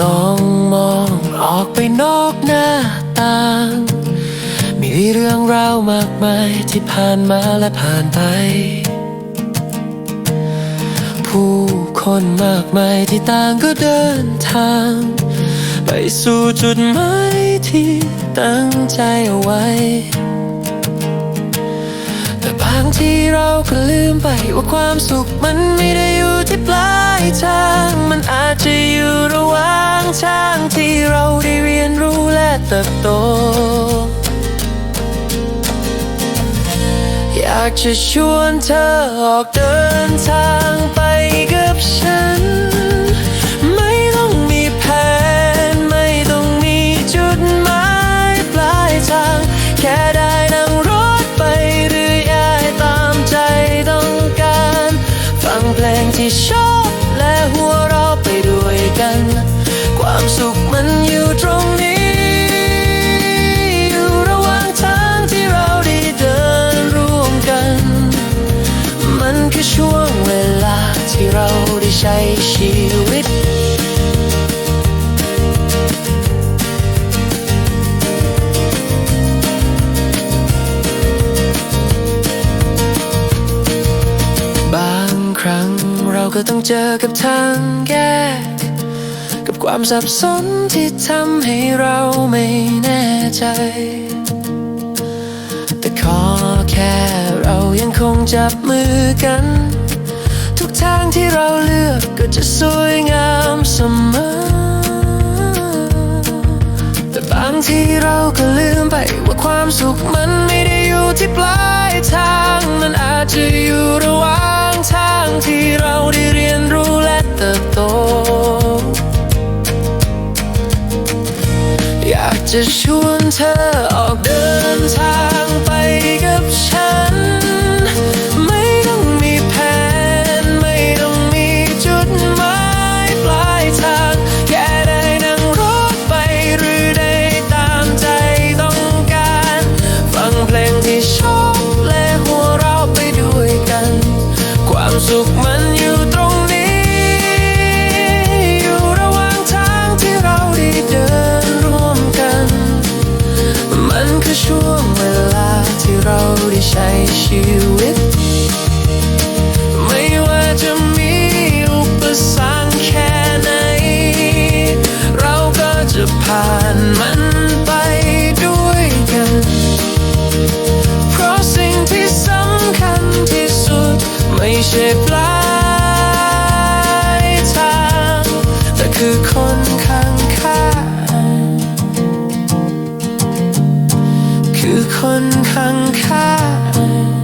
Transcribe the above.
ลองมองออกไปนอกหน้าต่าง มีเรื่องราวมากมายที่ผ่านมาและผ่านไป ผู้คนมากมายที่ต่างก็เดินทาง ไปสู่จุดหมายที่ตั้งใจเอาไว้ แต่บางทีเราก็ลืมไปว่าความสุขมันไม่ได้อยู่ที่ปลายทาง บโต อยากจะชวนเธอออกเดินทางไปกับฉัน ไม่ต้องมีแผน ไม่ต้องมีจุดหมายปลายทาง แค่ได้นั่งรถไปเรื่อยๆตามใจต้องการ ฟังเพลงที่ชอบและหัวเราะไปด้วยกัน ความสุขมันอยู่ตรงนี้ ใช้ชีวิต บางครั้งเราก็ต้องเจอกับทางแก้กับความสับสนที่ทำให้เราไม่แน่ใจ แต่ขอแค่เรายังคงจับมือกัน ทุกทางที่เราเลือกก็จะสวยงามเสมอ แต่บางทีเราก็ลืมไปว่าความสุขมันไม่ได้อยู่ที่ปลายทาง มันอาจจะอยู่ระหว่างทางที่เราได้เรียนรู้และเติบโต อยากจะชวนเธอ สุขมันอยู่ตรงนี้ อยู่ระหว่างทางที่เราได้เดินร่วมกัน มันคือช่วงเวลาที่เราได้ใช้ชีวิต ไม่ว่าจะมีอุปสรรคแค่ไหน เราก็จะผ่านมัน ใช่ปลายทางแต่คือคนข้างข้างคือคนข้างข้าง